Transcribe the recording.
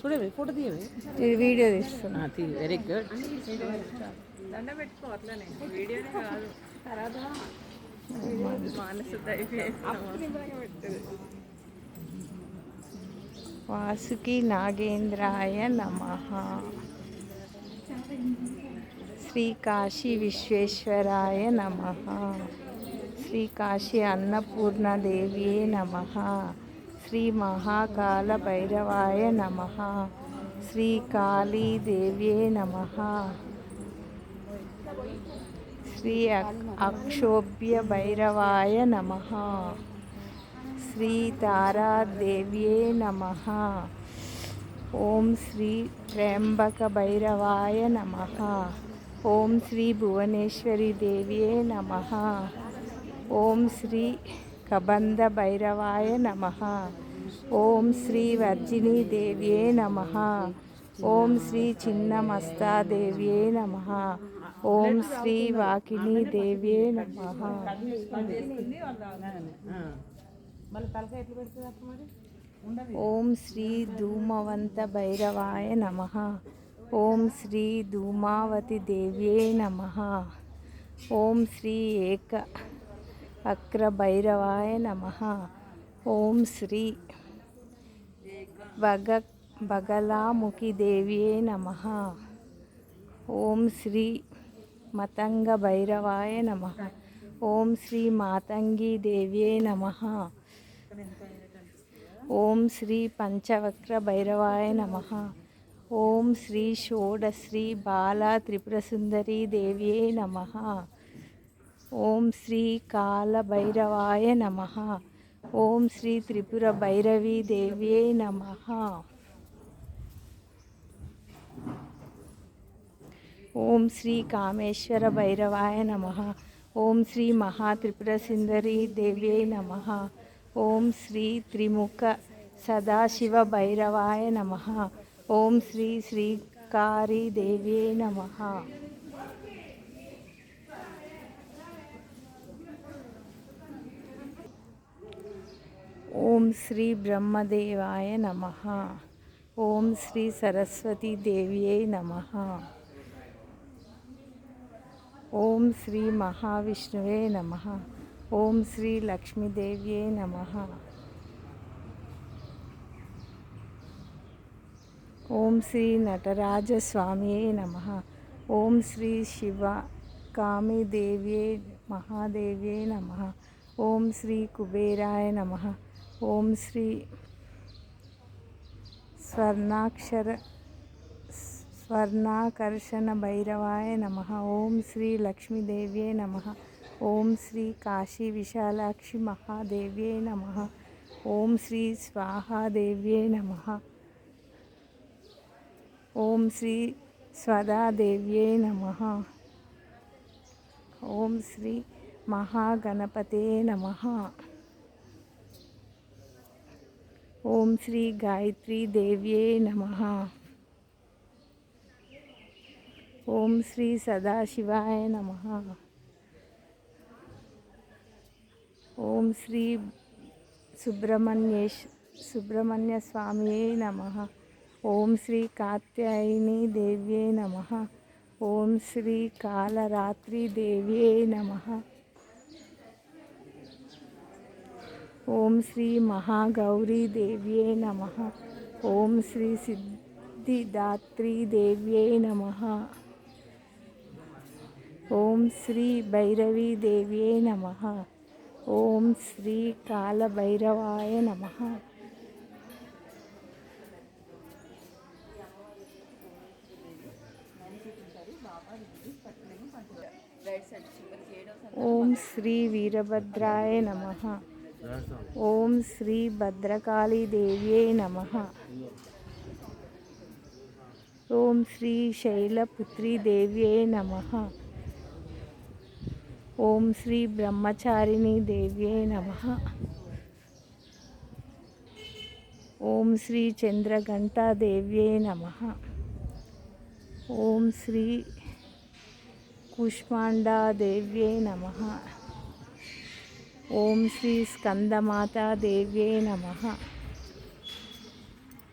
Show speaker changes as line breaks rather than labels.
చూడవే ఫోటో తీయవే?
ఇది వీడియో తీస్తున్నా.
వెరీ గుడ్
దండ పెట్టుకో అట్లనే. వీడియోనే కాదు. తర్వాత మానసు పెట్టదు
వాసుకి నాగేంద్రాయ నమ. శ్రీ కాశీ విశ్వేశ్వరాయ నమ. శ్రీ కాశీ అన్నపూర్ణదేవియే నమ. శ్రీ మహాకాల భైరవాయ నమ. శ్రీ కాళీదేవ్యే నమ. శ్రీ అక్షోభ్య భైరవాయ నమ. శ్రీ తారాదేవ్యే నమ. ఓం శ్రీ త్ర్యంబక భైరవాయ నమ. ఓం శ్రీ భువనేశ్వరి దేవ్యే నమ. ఓం శ్రీ కబంధ భైరవాయ నమ ఓం శ్రీ వర్జిని దేవ్యే నమ ఓం శ్రీ చిన్నమస్తాదేవ్యే నమ ఓం శ్రీ వాకిని దేవ్యే నమ
మళ్ళీ తలకాయ ఎట్లా పెడుతుంది అక్క మరి ఉండదు
ఓం శ్రీ ధూమవంత భైరవాయ నమ ఓం శ్రీ ధూమావతి దేవ్యే నమ ఓం శ్రీ ఏక అక్రభైరవాయ నమ. ఓం శ్రీ భగ బగలాముఖి దేవ్యే నమ. ఓం శ్రీ మతంగ భైరవాయ నమ. ఓం శ్రీ మాతంగి దేవ్యే నమ. ఓం శ్రీ పంచవక్ర భైరవాయ నమ. ఓం శ్రీ షోడశ్రీ బాల త్రిపురసుందరీ దేవ్యే నమ. ఓం శ్రీ కాల భైరవాయ నమ. ఓం శ్రీ త్రిపుర భైరవీ దేవ్యే నమ. ఓం శ్రీ కామేశ్వర భైరవాయ నమ. ఓం శ్రీ మహాత్రిపుర సుందరీ దేవ్యై నమ. ఓం శ్రీ త్రిముఖ సదాశివ భైరవాయ నమ. ఓం శ్రీ శ్రీకారి దేవ్యై నమ. ఓం శ్రీ బ్రహ్మదేవాయ నమ ఓం శ్రీ సరస్వతీ దేవ్యై నమ ఓం శ్రీ మహావిష్ణువే నమ ఓం శ్రీ లక్ష్మీదేవ్యే నమ ఓం శ్రీ నటరాజస్వామియే నమ ఓం శ్రీ శివ కామిదేవ్యే మహాదేవ్యే నమ ఓం శ్రీ కుబేరాయ నమ ఓం శ్రీ స్వర్ణాక్షర స్వర్ణాకర్షణ భైరవాయ నమ. ఓం శ్రీ లక్ష్మీదేవ్యే నమ. ఓం శ్రీ కాశీ విశాలాక్షి మహాదేవ్యే నమ. ఓం శ్రీ స్వాహాదేవ్యే నమ. ఓం శ్రీ స్వదాదేవ్యే నమ. ఓం శ్రీ మహాగణపతే నమ. ఓం శ్రీ గాయత్రీ దేవ్యే నమ ఓం శ్రీ సదాశివాయ నమ ఓం శ్రీ సుబ్రహ్మణ్యేశ్ సుబ్రహ్మణ్య స్వామియే నమ ఓం శ్రీ కాత్యాయని దేవ్యే నమ ఓం శ్రీ కాలరాత్రి దేవ్యే నమ ఓం శ్రీ మహాగౌరీ దేవ్యే నమ. ఓం శ్రీ సిద్ధిదాత్రి దేవ్యే నమ. ఓం శ్రీ భైరవీ దేవ్యే నమ. ఓం శ్రీ కాలభైరవాయ నమ. ఓం శ్రీ వీరభద్రాయ నమ. ఓం శ్రీ భద్రకాళీదేవ్యే నమ. ఓం శ్రీ శైలపుత్రీ దేవ్యే నమ. ఓం శ్రీ బ్రహ్మచారిణి దేవ్యే నమ. ఓం శ్రీ చంద్రఘంటాదేవ్యే నమ. ఓం శ్రీ కుష్మాండాదేవ్యే నమ. ఓం శ్రీ స్కందమాతా దేవ్యే నమ.